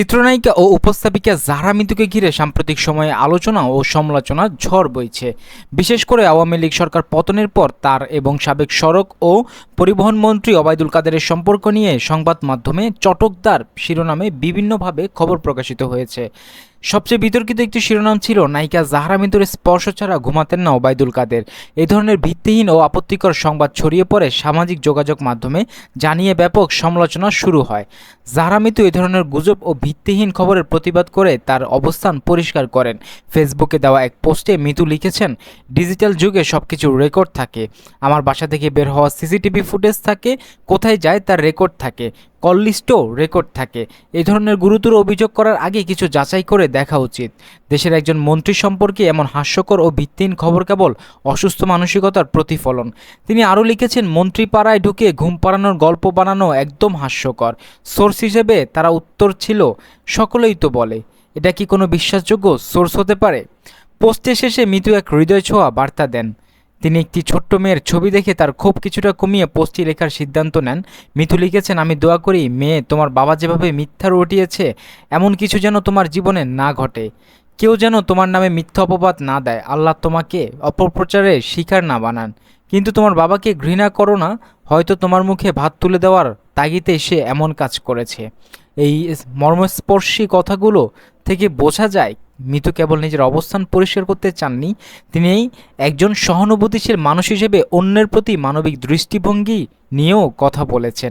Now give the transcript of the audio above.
চিত্রনায়িকা ও উপস্থাপিকা জাহরা মিতুকে ঘিরে সাম্প্রতিক সময়ে আলোচনা ও সমালোচনা ঝড় বইছে। বিশেষ করে আওয়ামী লীগ সরকার পতনের পর তার এবং সাবেক সড়ক ও পরিবহন মন্ত্রী অবায়দুল কাদেরের সম্পর্ক নিয়ে সংবাদ মাধ্যমে চটকদার শিরোনামে বিভিন্নভাবে খবর প্রকাশিত হয়েছে। সবচেয়ে বিতর্কিত একটি শিরোনাম ছিল নায়িকা জাহরা মিতুর স্পর্শ ছাড়া ঘুমাতেন না ওবায়দুল কাদের। এই ধরনের ভিত্তিহীন ও আপত্তিকর সংবাদ ছড়িয়ে পড়ে সামাজিক যোগাযোগ মাধ্যমে, জানিয়ে ব্যাপক সমালোচনা শুরু হয়। জাহরা মিতু এই ধরনের গুজব ও ভিত্তিহীন খবরের প্রতিবাদ করে তার অবস্থান পরিষ্কার করেন। ফেসবুকে দেওয়া এক পোস্টে মিতু লিখেছেন, ডিজিটাল যুগে সব কিছু রেকর্ড থাকে। আমার বাসা থেকে বের হওয়া সিসিটিভি ফুটেজ থাকে, কোথায় যায় তার রেকর্ড থাকে। কল লিস্টও রেকর্ড থাকে। এই ধরনের গুরুতর অভিযোগ করার আগে কিছু যাচাই করে দেখা উচিত। দেশের একজন মন্ত্রী সম্পর্কে এমন হাস্যকর ও ভিত্তিহীন খবর কেবল অসুস্থ মানসিকতার প্রতিফলন। তিনি আরও লিখেছেন মন্ত্রী পাড়ায় ঢুকে ঘুম পাড়ানোর গল্প বানানো একদম হাস্যকর। সোর্স হিসেবে তারা উত্তর ছিল, সকলেই তো বলে। এটা কি কোনো বিশ্বাসযোগ্য সোর্স হতে পারে? পোস্টে শেষে মিতু এক হৃদয় ছোঁয়া বার্তা দেন। তিনি একটি ছোট্ট মেয়ের ছবি দেখে তার ক্ষোভ কিছুটা কমিয়ে পোস্টটি লেখার সিদ্ধান্ত নেন। মিথু লিখেছেন, আমি দোয়া করি, মেয়ে, তোমার বাবা যেভাবে মিথ্যা রটিয়েছে এমন কিছু যেন তোমার জীবনে না ঘটে। কেউ যেন তোমার নামে মিথ্যা অপবাদ না দেয়। আল্লাহ তোমাকে অপপ্রচারে শিকার না বানান। কিন্তু তোমার বাবাকে ঘৃণা করো না, হয়তো তোমার মুখে ভাত তুলে দেওয়ার তাগিতে সে এমন কাজ করেছে। এই মর্মস্পর্শী কথাগুলো থেকে বোঝা যায় মিতু কেবল নিজের অবস্থান পরিষ্কার করতে চাননি তিনি একজন সহানুভূতিশীল মানুষ হিসেবে অন্যের প্রতি মানবিক দৃষ্টিভঙ্গি নিয়েও কথা বলেছেন।